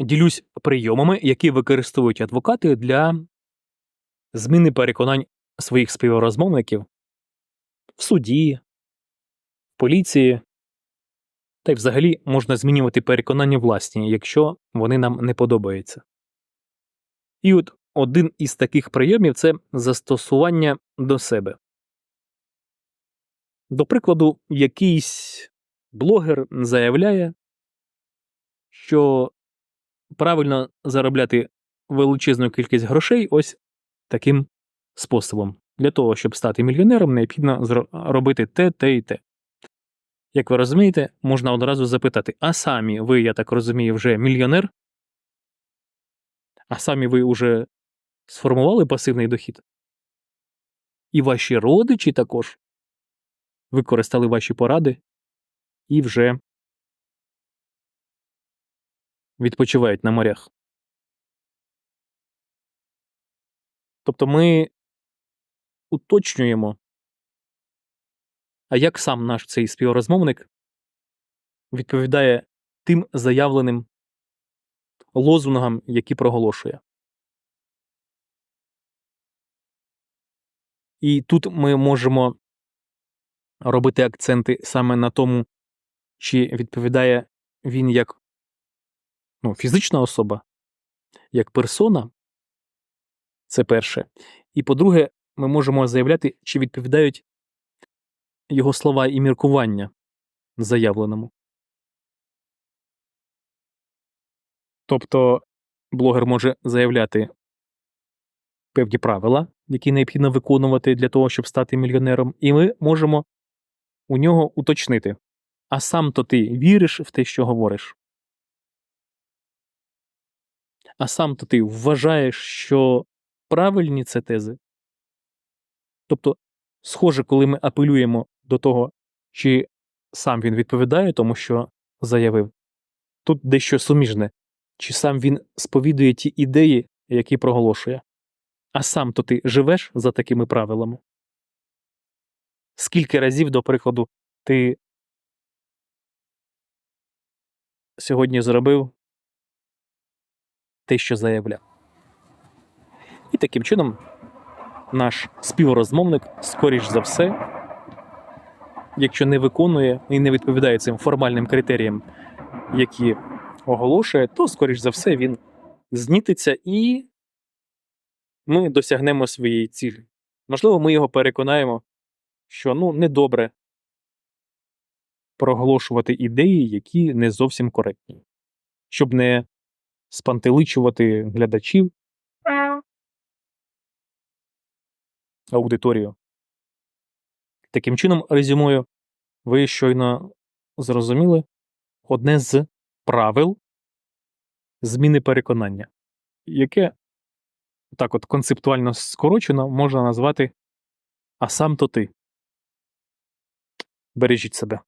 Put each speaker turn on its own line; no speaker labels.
ділюсь прийомами, які використовують адвокати для зміни переконань своїх співрозмовників в суді, в поліції. Та й взагалі можна змінювати переконання власні, якщо вони нам не подобаються. І от один із таких прийомів це застосування до себе. До прикладу, якийсь блогер заявляє, що правильно заробляти величезну кількість грошей ось таким способом. Для того, щоб стати мільйонером, необхідно робити те, те і те. Як ви розумієте, можна одразу запитати: а самі ви, я так розумію, вже мільйонер? А самі ви вже сформували пасивний дохід? І ваші родичі також використали ваші поради і вже відпочивають на морях. Тобто ми уточнюємо, а як сам наш цей співрозмовник відповідає тим заявленим лозунгам, які проголошує. І тут ми можемо робити акценти саме на тому, чи відповідає він як ну, фізична особа, як персона. Це перше. І по-друге, ми можемо заявляти, чи відповідають його слова і міркування заявленому. Тобто блогер може заявляти певні правила, які необхідно виконувати для того, щоб стати мільйонером, і ми можемо у нього уточнити. А сам то ти віриш в те, що говориш. А сам то ти вважаєш, що правильні це тези. Тобто, схоже, коли ми апелюємо до того, чи сам він відповідає тому, що заявив, тут дещо суміжне, чи сам він сповідує ті ідеї, які проголошує. А сам то ти живеш за такими правилами? Скільки разів, до прикладу, ти сьогодні зробив те, що заявляв? І таким чином наш співрозмовник, скоріш за все, якщо не виконує і не відповідає цим формальним критеріям, які оголошує, то, скоріш за все, він знітиться і ми досягнемо своєї цілі. Можливо, ми його переконаємо, що ну, недобре проголошувати ідеї, які не зовсім коректні, щоб не спантеличувати глядачів, аудиторію. Таким чином, резюмую, ви щойно зрозуміли одне з правил зміни переконання, яке так от концептуально скорочено можна назвати А сам то ти. Бережіть себе.